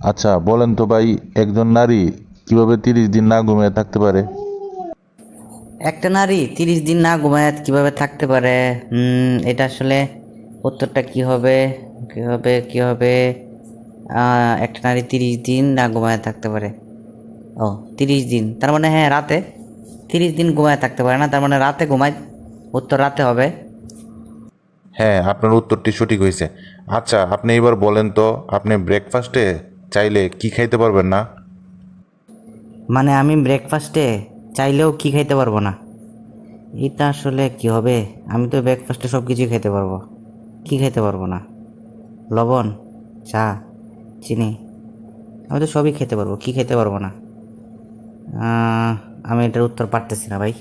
আচ্ছা বলেন তো ভাই একজন নারী কীভাবে তিরিশ দিন না ঘুমিয়ে থাকতে পারে? একটা নারী তিরিশ দিন না ঘুমায় কীভাবে থাকতে পারে? এটা আসলে উত্তরটা কি হবে? কি হবে কি হবে? একটা নারী তিরিশ দিন না ঘুমায় থাকতে পারে। ও তিরিশ দিন। তার মানে হ্যাঁ রাতে তিরিশ দিন ঘুমায় থাকতে পারে না তার মানে রাতে ঘুমায়। উত্তর রাতে হবে। হ্যাঁ আপনার উত্তরটি সঠিক হয়েছে। আচ্ছা আপনি এবার বলেন তো আপনি ব্রেকফাস্টে চাইলে কি খাইতে পারবেন না? মানে আমি ব্রেকফাস্টে চাইলেও কি খাইতে পারব না। এটা আসলে কি হবে? আমি তো ব্রেকফাস্টে সব কিছুই খেতে পারব। কি খেতে পারব না? লবণ চা চিনি আমি তো সবই খেতে পারব। কি খেতে পারব না? আমি এটার উত্তর পারতেছি না ভাই।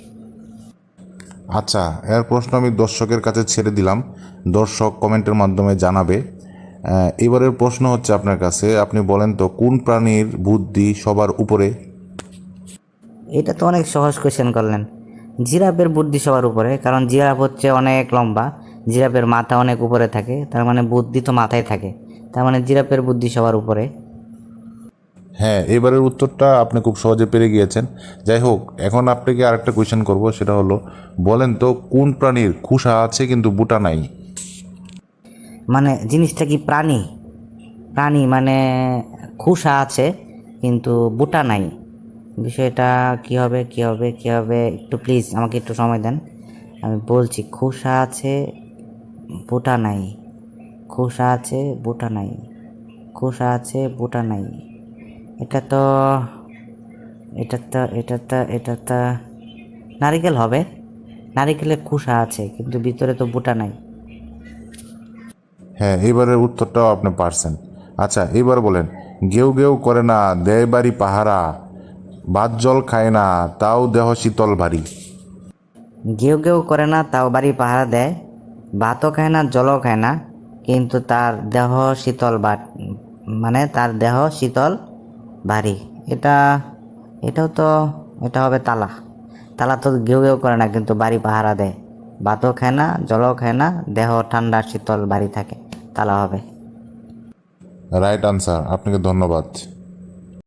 আচ্ছা এর প্রশ্ন আমি দর্শকের কাছে ছেড়ে দিলাম। দর্শক কমেন্টের মাধ্যমে জানাবে এবারের প্রশ্ন হচ্ছে আপনার কাছে। আপনি বলেন তো কোন প্রাণীর বুদ্ধি সবার উপরে? এটা তো অনেক সহজ কোয়েশ্চেন করলেন। জিরাফের বুদ্ধি সবার উপরে কারণ জিরাফ হচ্ছে অনেক লম্বা জিরাফের মাথা অনেক উপরে থাকে তার মানে বুদ্ধি তো মাথায় থাকে। তার মানে জিরাফের বুদ্ধি সবার উপরে। হ্যাঁ এবারের উত্তরটা আপনি খুব সহজে পেরে গিয়েছেন। যাই হোক এখন আপনাকে আরেকটা কোয়েশ্চেন করব সেটা হলো বলেন তো কোন প্রাণীর খুশা আছে কিন্তু বুটা নাই? মানে জিনিসটা কি প্রাণী? প্রাণী মানে খুশা আছে, কিন্তু বুটা নাই। বিষয়টা কি হবে কি হবে কি হবে? একটু প্লিজ আমাকে একটু সময় দেন। আমি বলছি খুশা আছে, বুটা নাই। খুশা আছে, বুটা নাই। খুশা আছে, বুটা নাই। এটা তো এটা তো এটা তো এটা তো নারিকেল হবে। নারিকেলে খুশা আছে, কিন্তু ভিতরে তো বুটা নাই। হ্যাঁ এবারের উত্তরটাও আপনি পারছেন। আচ্ছা এবার বলেন গেউ গেউ করে না দেয় বাড়ি পাহারা, ভাত জল খায় না, তাও দেহ শীতল ভারী। গেউ গেউ করে না, তাও বাড়ি পাহারা দেয়, ভাতও খায় না, জলও খায় না, কিন্তু তার দেহ শীতল বা মানে তার দেহ শীতল ভারী। এটা এটাও তো এটা হবে তালা। তালা তো গেউ গেউ করে না, কিন্তু বাড়ি পাহারা দেয়। ভাতও খায় না, জলও খায় না, দেহ ঠান্ডা শীতল বাড়ি থাকে। তালা হবে। রাইট আনসার আপনাকে ধন্যবাদ।